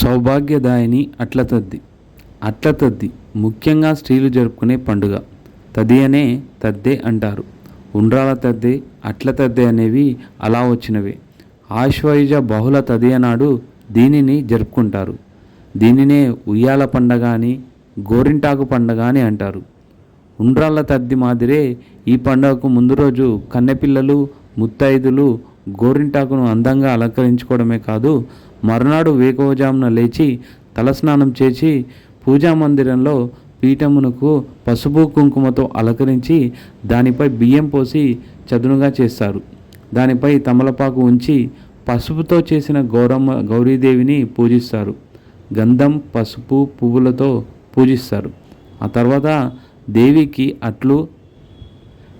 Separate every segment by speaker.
Speaker 1: సౌభాగ్యదాయిని అట్ల తద్ది అట్ల తద్ది ముఖ్యంగా స్త్రీలు జరుపుకునే పండుగ. తది అనే తద్దే అంటారు. ఉండ్రాల తద్దే అట్ల తద్దే అనేవి అలా వచ్చినవే. ఆశ్వయుజ బహుళ తదియ నాడు దీనిని జరుపుకుంటారు. దీనినే ఉయ్యాల పండగ అని గోరింటాకు పండగ అని అంటారు. ఉండ్రాళ్ళ తద్ది మాదిరే ఈ పండుగకు ముందు రోజు కన్నెపిల్లలు ముత్తైదులు గోరింటాకును అందంగా అలంకరించుకోవడమే కాదు మరునాడు వేకోజామున లేచి తలస్నానం చేసి పూజా మందిరంలో పీఠమునకు పసుపు కుంకుమతో అలంకరించి దానిపై బియ్యం పోసి చదునుగా చేస్తారు. దానిపై తమలపాకు ఉంచి పసుపుతో చేసిన గౌరమ్మ గౌరీదేవిని పూజిస్తారు. గంధం పసుపు పువ్వులతో పూజిస్తారు. ఆ తర్వాత దేవికి అట్లు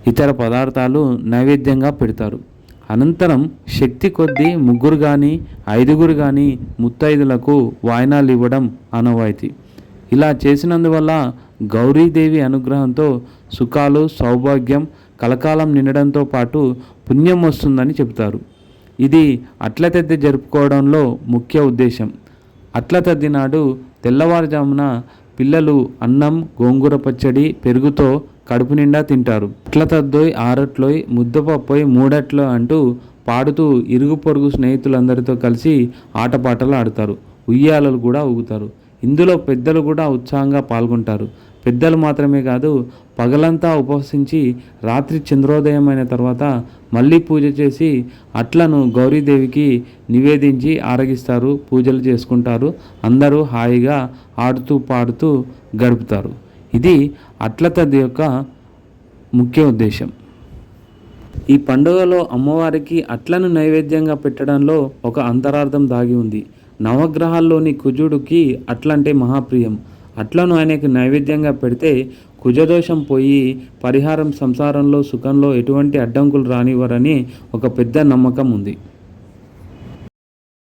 Speaker 1: ఇతర పదార్థాలు నైవేద్యంగా పెడతారు. అనంతరం శక్తి కొద్దీ ముగ్గురు కానీ ఐదుగురు కానీ ముత్తైదులకు వాయినాలు ఇవ్వడం ఆనవాయితీ. ఇలా చేసినందువల్ల గౌరీదేవి అనుగ్రహంతో సుఖాలు సౌభాగ్యం కలకాలం నిండడంతో పాటు పుణ్యం వస్తుందని చెబుతారు. ఇది అట్లతద్ది జరుపుకోవడంలో ముఖ్య ఉద్దేశం. అట్లతద్ది నాడు తెల్లవారుజామున పిల్లలు అన్నం గోంగూర పచ్చడి పెరుగుతో కడుపు నిండా తింటారు. అట్ల తద్దోయ్ ఆరట్లోయ్ ముద్దపప్పోయ్ మూడట్లో అంటూ పాడుతూ ఇరుగు పొరుగు స్నేహితులందరితో కలిసి ఆటపాటలు ఆడతారు. ఉయ్యాలలు కూడా ఊగుతారు. ఇందులో పెద్దలు కూడా ఉత్సాహంగా పాల్గొంటారు. పెద్దలు మాత్రమే కాదు పగలంతా ఉపవసించి రాత్రి చంద్రోదయం అయిన తర్వాత మళ్ళీ పూజ చేసి అట్లను గౌరీదేవికి నివేదించి ఆరగిస్తారు పూజలు చేసుకుంటారు. అందరూ హాయిగా ఆడుతూ పాడుతూ గడుపుతారు. ఇది అట్లతది యొక్క ముఖ్య ఉద్దేశం. ఈ పండుగలో అమ్మవారికి అట్లను నైవేద్యంగా పెట్టడంలో ఒక అంతరార్థం దాగి ఉంది. నవగ్రహాల్లోని కుజుడికి అట్లంటే మహాప్రియం. అట్లను ఆయనకు నైవేద్యంగా పెడితే కుజదోషం పోయి పరిహారం సంసారంలో సుఖంలో ఎటువంటి అడ్డంకులు రానివ్వరని ఒక పెద్ద నమ్మకం ఉంది.